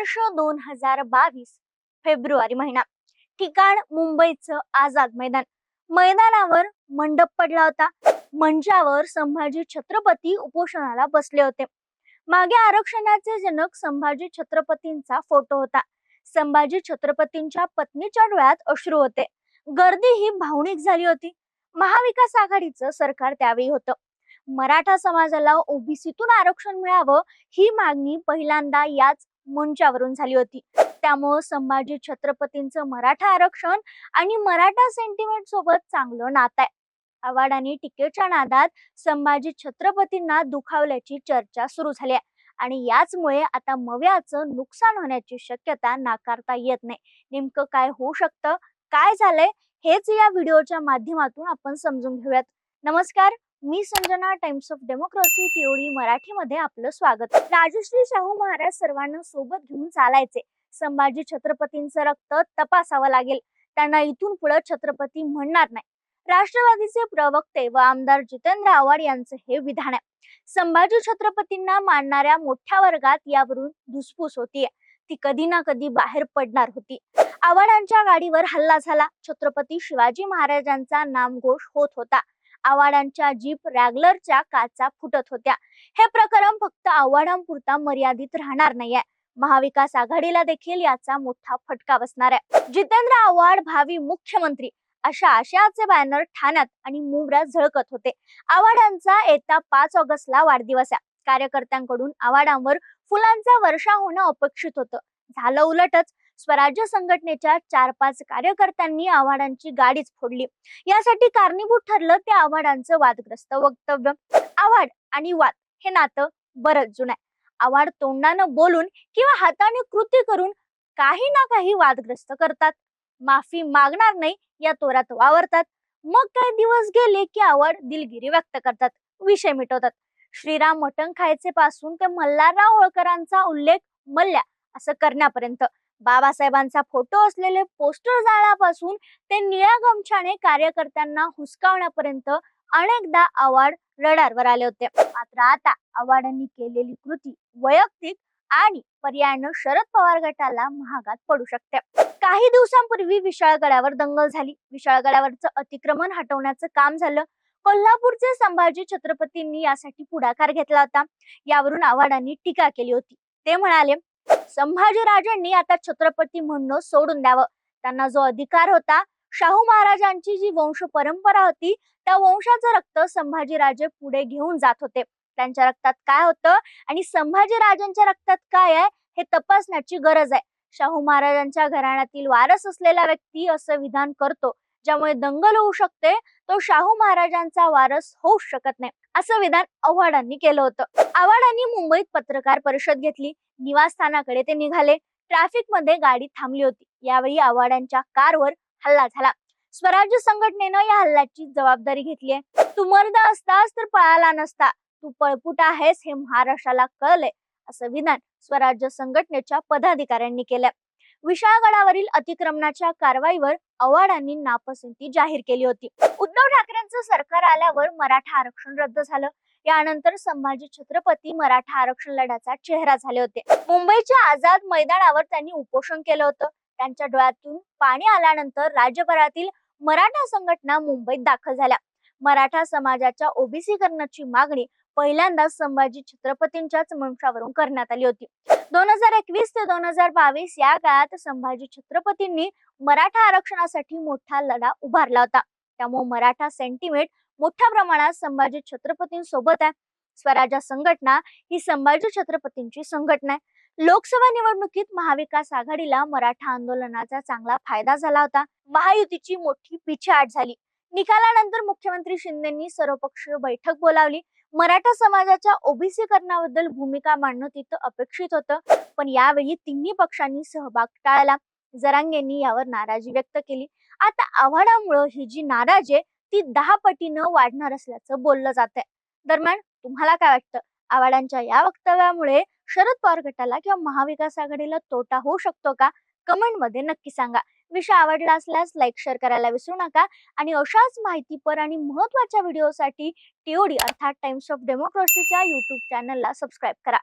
वर्ष दोन हजार बावीस फेब्रुवारी महिना. ठिकाण मुंबईचं आझाद मैदान. मैदानावर मंडप पडला होता. मंचावर संभाजी छत्रपती उपोषणाला बसले होते. मागे आरक्षणाचे जनक संभाजी छत्रपतींचा फोटो होता. संभाजी छत्रपतींच्या पत्नीच्या डोळ्यात अश्रू होते. गर्दी ही भावनिक झाली होती. महाविकास आघाडीचं सरकार त्यावेळी होतं. मराठा समाजाला ओबीसीतून आरक्षण मिळावं ही मागणी पहिल्यांदा याच मुंच्यावरून झाली होती. त्यामुळं संभाजी छत्रपतींचं मराठा आरक्षण आणि मराठा सेंटिमेंट सोबत चांगलं नातं आहे. आव्हाड आणि टीकेच्या नादात संभाजी छत्रपतींना दुखावल्याची चर्चा सुरू झाली आहे. आणि याचमुळे आता मव्याचं नुकसान होण्याची शक्यता नाकारता येत नाही. नेमकं काय होऊ शकतं? काय झालंय? हेच या व्हिडिओच्या माध्यमातून आपण समजून घेऊयात. नमस्कार. मी Sanjana Times of Democracy TOD मराठीमध्ये आपलं स्वागत. राजश्री शाहू महाराज सर्वांना सोबत घेऊन चालायचे. संभाजी छत्रपतींचं रक्त तपासावं लागेल. त्यांना इथून पुढे छत्रपती म्हणणार नाही. राष्ट्रवादीचे प्रवक्ते व आमदार जितेंद्र आव्हाड यांचं हे विधान आहे. संभाजी छत्रपतींना मानणाऱ्या मोठ्या वर्गात यावरून धुसफूस होतीये. ती कधी ना कधी बाहेर पडणार होती. आव्हाडांच्या गाडीवर हल्ला झाला. छत्रपती शिवाजी महाराजांचा नामघोष होत होता. आव्हाडांच्या जीप रॅगलरच्या काचा फुटत होत्या. हे प्रकरण फक्त आव्हाडांपुरता मर्यादित राहणार नाहीये. महाविकास आघाडीला देखील याचा मोठा फटका बसणार आहे. जितेंद्र आव्हाड भावी मुख्यमंत्री अशा आशयाचे बॅनर ठाण्यात आणि मुंबऱ्यात झळकत होते. आव्हाडांचा येत्या पाच ऑगस्टला वाढदिवस आहे. कार्यकर्त्यांकडून आव्हाडांवर फुलांचा वर्षा होणं अपेक्षित होतं. झालं उलटच स्वराज्य संघटनेच्या चार पाच कार्यकर्त्यांनी आव्हाडांची गाडीच फोडली. यासाठी कारणीभूत ठरलं ते आव्हाडांचं वादग्रस्त वक्तव्य. आव्हाड आणि वाद हे नातं बरंच जुनं आहे. आव्हाड तोंडानं बोलून किंवा हाताने कृती करून काही ना काही वादग्रस्त करतात. माफी मागणार नाही या तोरात वावरतात. मग काही दिवस गेले की आव्हाड दिलगिरी व्यक्त करतात विषय मिटवतात. श्रीराम मटण खायचे पासून ते मल्हारराव होळकरांचा उल्लेख मल्ल्या असं करण्यापर्यंत. बाबासाहेबांचा फोटो असलेले पोस्टर जाळण्यापासून ते निळ्या गमछाने कार्यकर्त्यांना हुसकावण्यापर्यंत अनेकदा आव्हाड रडारवर आले होते. मात्र आता आव्हाडांनी केलेली कृती वैयक्तिक आणि पर्यायानं शरद पवार गटाला महागात पडू शकते. काही दिवसांपूर्वी विशाळगडावर दंगल झाली. विशाळगडावरचं अतिक्रमण हटवण्याचं काम झालं. कोल्हापूरचे संभाजी छत्रपतींनी यासाठी पुढाकार घेतला होता. यावरून आव्हाडांनी टीका केली होती. ते म्हणाले संभाजीराजांनी आता छत्रपती म्हणणं सोडून द्यावं. त्यांना जो अधिकार होता शाहू महाराजांची जी वंश परंपरा होती त्या वंशाचं रक्त संभाजीराजे पुढे घेऊन जात होते. त्यांच्या रक्तात काय होतं आणि संभाजीराजांच्या रक्तात काय आहे हे तपासण्याची गरज आहे. शाहू महाराजांच्या घराण्यातील वारस असलेला व्यक्ती असं विधान करतो ज्यामुळे दंगल होऊ शकते तो शाहू महाराजांचा वारस होऊ शकत नाही. असं विधान आव्हाडांनी केलं होतं. आव्हाडांनी मुंबईत पत्रकार परिषद घेतली. निवासस्थानाकडे ते निघाले. ट्रॅफिकमध्ये गाडी थांबली होती. यावेळी आव्हाडांच्या कारवर हल्ला झाला. स्वराज्य संघटनेनं या हल्ल्याची जबाबदारी घेतली आहे. तू मर्द असतास तर पळाला नसता. तू पळपुट आहेस हे महाराष्ट्राला कळलंय असं विधान स्वराज्य संघटनेच्या पदाधिकाऱ्यांनी केलं. विशाळगडावरील अतिक्रमणाच्या कारवाईवर आव्हाडांनी नापसंती जाहीर केली होती. उद्धव ठाकरेंचं सरकार आल्यावर मराठा आरक्षण रद्द झालं. यानंतर संभाजी छत्रपती मराठा आरक्षण लढ्याचा चेहरा झाले होते. मुंबईच्या आझाद मैदानावर त्यांनी उपोषण केलं होतं. त्यांच्या डोळ्यातून पाणी आल्यानंतर राज्यभरातील मराठा संघटना मुंबईत दाखल झाल्या. मराठा समाजाच्या ओबीसीकरणाची मागणी पहिल्यांदाच संभाजी छत्रपतींच्याच मंचावरून करण्यात आली होती. दोन हजार एकवीस ते दोन हजार बावीस या काळात संभाजी छत्रपतींनी मराठा आरक्षणासाठी मोठा लढा उभारला होता. त्यामुळे मराठा सेंटिमेंट मोठ्या प्रमाणात संभाजी छत्रपतींसोबत आहे. स्वराज्य संघटना ही संभाजी छत्रपतींची संघटना आहे. लोकसभा निवडणुकीत महाविकास आघाडीला मराठा आंदोलनाचा चांगला फायदा झाला होता. महायुतीची मोठी पिछेहाट झाली. निकालानंतर मुख्यमंत्री शिंदेंनी सर्वपक्षीय बैठक बोलावली. मराठा समाजाच्या ओबीसीकरणाबद्दल भूमिका मांडणं तिथं अपेक्षित होतं. पण यावेळी तिन्ही पक्षांनी सहभाग टाळला. जरांगेंनी यावर नाराजी व्यक्त केली. आता आव्हाडामुळं ही जी नाराजी आहे ती दहा पटीनं वाढणार असल्याचं बोललं जात आहे दरम्यान तुम्हाला काय वाटतं? आव्हाडांच्या या वक्तव्यामुळे शरद पवार गटाला किंवा महाविकास आघाडीला तोटा होऊ शकतो का? कमेंटमध्ये नक्की सांगा. विषय आवडला असल्यास लाईक शेअर करायला विसरू नका. आणि अशाच माहितीपर आणि महत्त्वाच्या व्हिडिओसाठी टीओडी अर्थात टाइम्स ऑफ डेमोक्रेसीच्या युट्यूब चॅनलला सबस्क्राईब करा.